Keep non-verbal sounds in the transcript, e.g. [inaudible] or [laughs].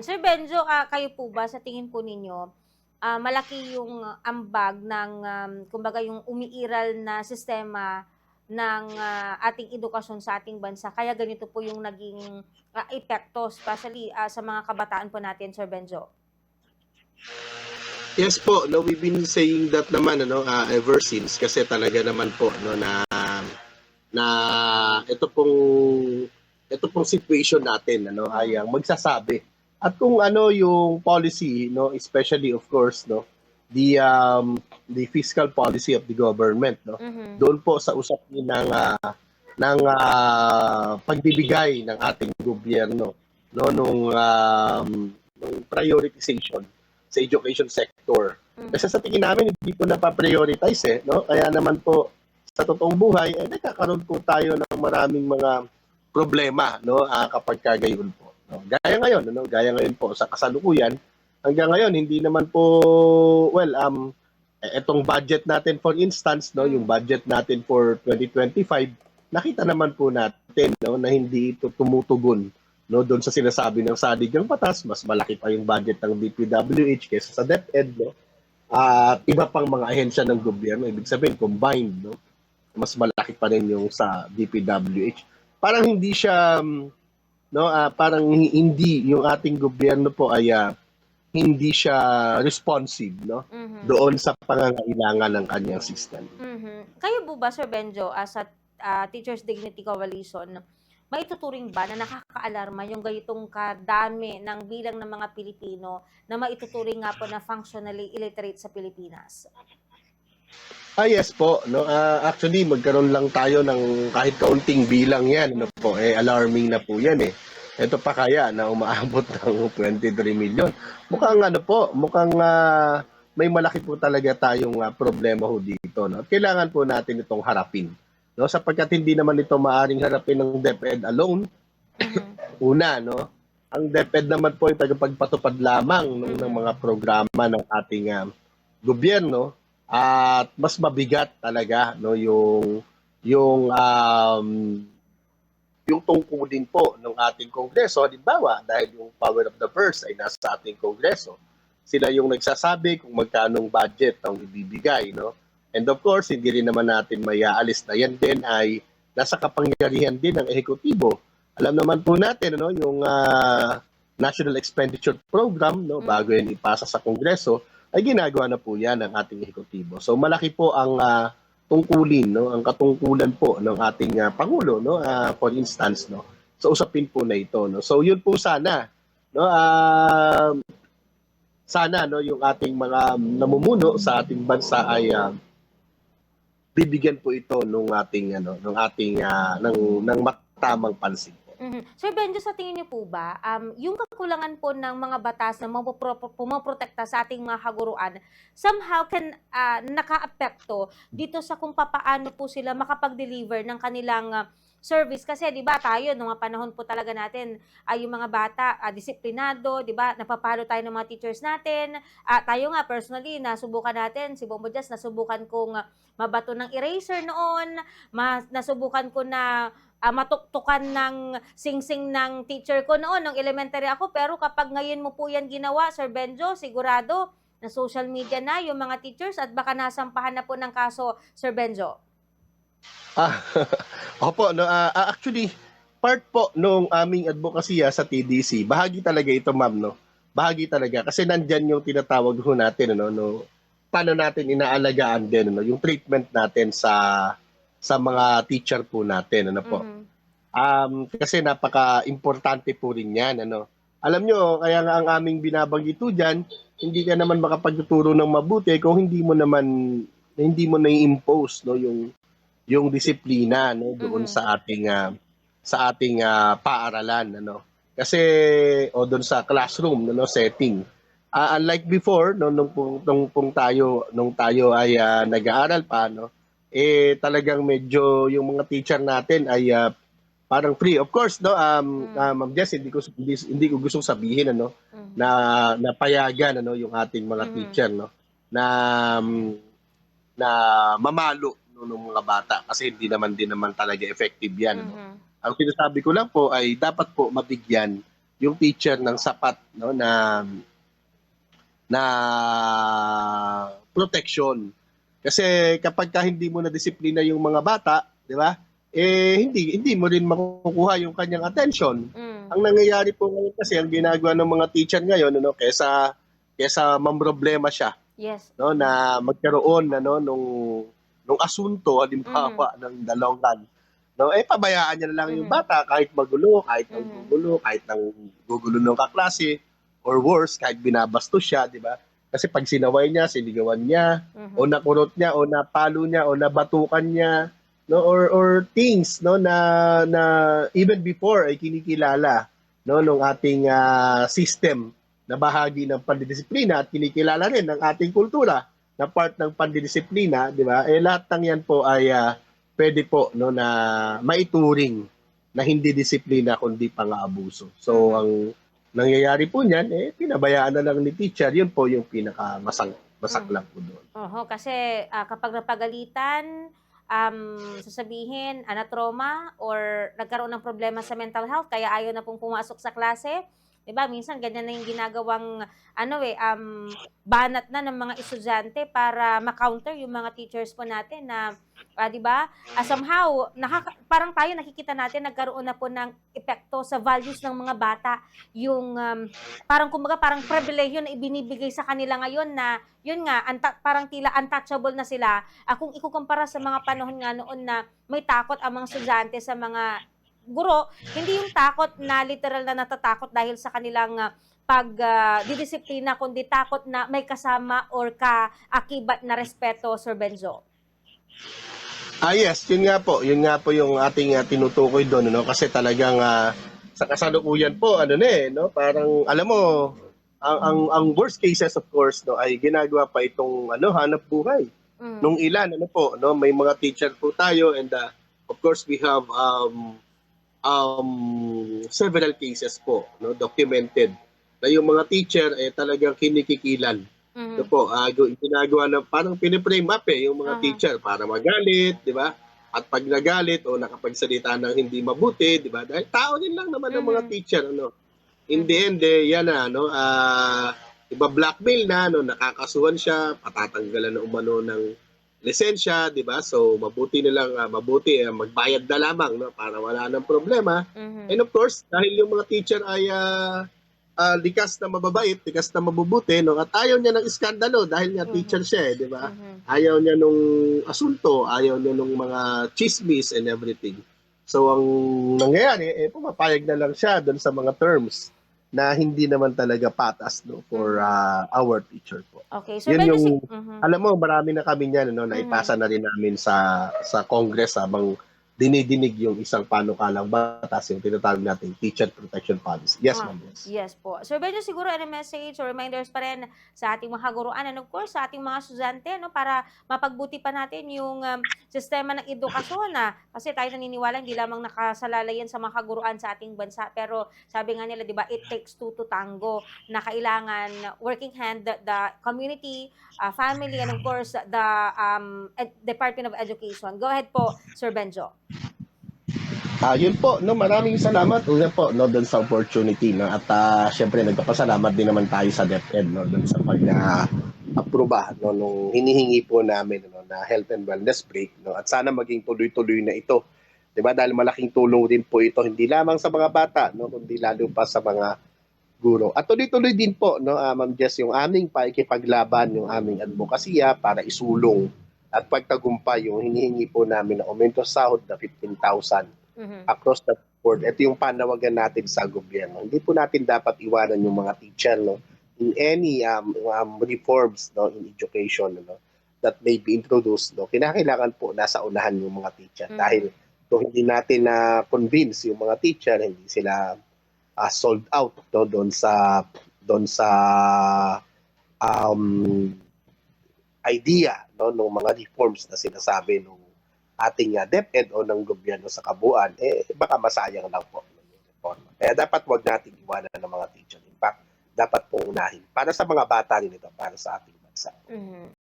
Mhm. Sir Benjo, ah, kayo po ba sa tingin po ninyo, ah, malaki yung ambag ng um, kumbaga yung umiiral na sistema ng ah, ating edukasyon sa ating bansa kaya ganito po yung naging ah, epekto especially ah, sa mga kabataan po natin, Sir Benjo? Yes po, no, we've been saying that naman ano, ah, ever since kasi talaga naman po no na na ito pong ito pong situation natin ano ay ang magsasabi at kung ano yung policy no especially of course no the um the fiscal policy of the government no Mhm. doon po sa usapin ng ah, ng ah, pagbibigay ng ating gobyerno no nung um, nung prioritization sa education sector Mhm. kasi sa tingin namin hindi po napaprioritize eh no kaya naman po sa totoong buhay eh nagkakaroon po tayo ng maraming mga problema no ah, kapag kagayon gaya ngayon no gaya ngayon po sa kasalukuyan hanggang ngayon hindi naman po well um eh, etong budget natin for instance no yung budget natin for 2025 nakita naman po natin no na hindi ito tumutugon no doon sa sinasabi ng sadig ng batas mas malaki pa yung budget ng DPWH kaysa sa DepEd no at iba pang mga ahensya ng gobyerno. Ibig sabihin combined no mas malaki pa rin yung sa DPWH parang hindi siya um, no ah, parang hindi yung ating gobyerno po ay ah, hindi siya responsive no Mhm. doon sa pangangailangan ng kanyang system. Mhm. Kayo po ba, Sir Benjo, as a ah, Teachers Dignity Coalition, maituturing ba na nakakaalarma yung ganitong kadami ng bilang ng mga Pilipino na maituturing nga po na functionally illiterate sa Pilipinas? Ah yes po, no. Ah, actually magkaroon lang tayo ng kahit kaunting bilang 'yan, no po. Eh alarming na po 'yan eh. Ito pa kaya na umaabot [laughs] ng 23 million. Mukhang ano po, mukhang ah, may malaki po talaga tayong ah, problema ho dito, no. At Kailangan po natin itong harapin. No, sapagkat hindi naman ito maaring harapin ng DepEd alone. Mhm. Una, no, ang DepEd naman po ay tagapagpatupad lamang ng, ng mga programa ng ating ah, gobyerno at mas mabigat talaga no yung yung um, yung tungkulin po ng ating kongreso. Halimbawa dahil yung power of the purse ay nasa ating kongreso sila yung nagsasabi kung magkano budget ang ibibigay no? And of course hindi rin naman natin mayaalis na yan din ay nasa kapangyarihan din ng ehekutibo. Alam naman po natin ano yung ah, National Expenditure Program no Mm. bago yan ipasa sa kongreso ay ginagawa na po yan ng ating ehekutibo. So malaki po ang ah, tungkulin no, ang katungkulan po ng ating ah, pangulo no, ah, for instance no, sa usapin po na ito no. So yun po sana no, ah, sana no? Yung ating mga namumuno sa ating bansa ay ah, bibigyan po ito ng ating ano? Ng ating ah, ng ng matamang pansin Mhm. Sir Benjo, sa tingin niyo po ba, um, yung kakulangan po ng mga batas na pumoprotekta sa ating mga haguruan, somehow can ah, naka-apekto dito sa kung papaano po sila makapag-deliver ng kanilang ah, service kasi 'di ba tayo nung mga panahon po talaga natin ay yung mga bata ah, disiplinado 'di ba napapalo tayo ng mga teachers natin Ah, tayo nga personally nasubukan natin si Bombo Jazz nasubukan kong mabato ng eraser noon ma- nasubukan ko na ah, matuktukan ng singsing ng teacher ko noon, nung elementary ako. Pero kapag ngayon mo po yan ginawa, Sir Benjo, sigurado na social media na yung mga teachers at baka nasampahan na po ng kaso, Sir Benjo. Ah, [laughs] opo, no, ah, actually, part po nung aming advocacy ah, sa TDC, bahagi talaga ito, ma'am, no? Bahagi talaga. Kasi nandyan yung tinatawag ho natin, ano, no? Paano natin inaalagaan din, ano, yung treatment natin sa sa mga teacher po natin, ano po. Mhm. Um, kasi napaka-importante po rin yan, ano. Alam nyo, kaya nga ang aming binabanggit po dyan, hindi ka naman makapagtuturo ng mabuti kung hindi mo naman, hindi mo na-impose, no, yung yung disiplina no doon Mhm. sa ating ah, sa ating ah, paaralan ano kasi o doon sa classroom no setting Ah, unlike before no nung nung pong tayo nung tayo ay ah, nag-aaral pa no eh talagang medyo yung mga teacher natin ay ah, parang free of course no um Mm. ah, Ma'am Jess hindi ko hindi, hindi ko gustong sabihin ano Mhm. na napayagan ano yung ating mga Mhm. teacher no na um, na mamalo no, ng mga bata kasi hindi naman din naman talaga effective yan no? Mhm. ang sinasabi ko lang po ay dapat po mabigyan yung teacher ng sapat no na na protection. Kasi kapag ka hindi mo na disiplina yung mga bata, di ba? Eh hindi hindi mo rin makukuha yung kanyang attention. Mm. Ang nangyayari po ngayon kasi ang ginagawa ng mga teacher ngayon ano kesa kesa mamroblema siya Yes. no na magkaroon ano nung nung asunto halimbawa ng the long run no eh pabayaan niya na lang yung Mhm. bata kahit magulo kahit nang Mhm. gugulo kahit nang gugulo ng kaklase or worse kahit binabastos siya di ba kasi pag sinaway niya sinigawan niya Mhm. o nakurot niya o napalo niya o nabatukan niya no or or things no na na even before ay kinikilala no nung ating ah, system na bahagi ng pandidisiplina at kinikilala rin ng ating kultura na part ng pandidisiplina, di ba? Eh lahat ng yan po ay ah, pwede po no na maituring na hindi disiplina kundi pang-aabuso. So ang nangyayari po niyan eh pinabayaan na lang ni teacher, yun po yung pinaka masang masaklang po doon. Oho, kasi ah, kapag napagalitan, um, sasabihin, anatroma or nagkaroon ng problema sa mental health, kaya ayaw na pong pumasok sa klase. 'Di ba? Minsan ganyan na yung ginagawang ano eh um banat na ng mga estudyante para ma-counter yung mga teachers po natin na ah, 'di ba? Ah, somehow nakaka- parang tayo nakikita natin nagkaroon na po ng epekto sa values ng mga bata yung um, parang kumbaga parang privilege na ibinibigay sa kanila ngayon na yun nga anta- parang tila untouchable na sila Ah, kung ikukumpara sa mga panahon nga noon na may takot ang mga estudyante sa mga guro hindi yung takot na literal na natatakot dahil sa kanilang ah, pag ah, didisiplina kundi takot na may kasama or kaakibat na respeto Sir Benzo Ah yes, yun nga po. Yun nga po yung ating uh, tinutukoy doon no kasi talagang ah, sa kasalukuyan po ano na eh no, parang alam mo ang ang, ang worst cases of course no ay ginagawa pa itong ano hanap buhay. Mm. Nung ilan ano po no, may mga teacher po tayo and ah, of course we have um um several cases po no documented na yung mga teacher eh talagang kinikikilan Mhm. ito po, gu- ginagawa na parang piniprame up eh, yung mga Aha. teacher para magalit, di ba? At pag nagalit o nakapagsalita ng hindi mabuti, di ba? Dahil tao din lang naman ng mga teacher, ano? In the end, eh, yan na, ano? Ah, iba blackmail na, no? Nakakasuhan siya, patatanggalan na umano ng lisensya, di ba? So, mabuti na lang, ah, mabuti, eh, magbayad na lamang, no? Para wala ng problema. Mhm. And of course, dahil yung mga teacher ay ah, ah, likas na mababait, likas na mabubuti, no? at ayaw niya ng iskandalo dahil nga Mhm. teacher siya, eh, di ba? Mhm. Ayaw niya nung asunto, ayaw niya nung mga chismis and everything. So, ang nangyayari, eh, pumapayag na lang siya doon sa mga terms na hindi naman talaga patas no, for ah, our teacher po. Okay, so Yun yung- si- Mhm. Alam mo, marami na kami niyan, no, naipasa na rin namin sa sa Congress habang dinidinig yung isang panukalang batas, yung tinatawag natin Teacher Protection Policy. Yes, Ah, ma'am. Yes. Yes po. So, medyo siguro any message or reminders pa rin sa ating mga kaguruan and of course sa ating mga estudyante no, para mapagbuti pa natin yung um, sistema ng edukasyon na kasi tayo naniniwala hindi lamang nakasalalay yan sa mga kaguruan sa ating bansa pero sabi nga nila 'di ba it takes two to tango na kailangan working hand the, the community, uh, family and of course the um, Department of Education. Go ahead po Sir Benjo. Ah, yun po, no, maraming salamat una po no doon sa opportunity no at ah, syempre nagpapasalamat din naman tayo sa DepEd no doon sa pag ah, aproba no nung hinihingi po namin no na health and wellness break no at sana maging tuloy-tuloy na ito. 'Di ba? Dahil malaking tulong din po ito hindi lamang sa mga bata no kundi lalo pa sa mga guro. At tuloy-tuloy din po no ah, Ma'am Jess yung aming paikipaglaban, yung aming advokasya para isulong at pagtagumpay yung hinihingi po namin na aumento sa sahod na 15,000 Mhm. across the board. Ito yung panawagan natin sa gobyerno. Hindi po natin dapat iwanan yung mga teacher no in any um, um, reforms no in education no that may be introduced no kinakailangan po nasa unahan yung mga teacher Mhm. dahil kung hindi natin na convince yung mga teacher hindi sila ah, sold out no doon sa doon sa um, idea no ng mga reforms na sinasabi nung ating uh, DepEd o ng gobyerno sa kabuuan, eh baka masayang lang po. Kaya dapat wag nating iwanan ng mga teacher. In fact, dapat pong unahin. Para sa mga bata din ito, para sa ating bansa. Mhm.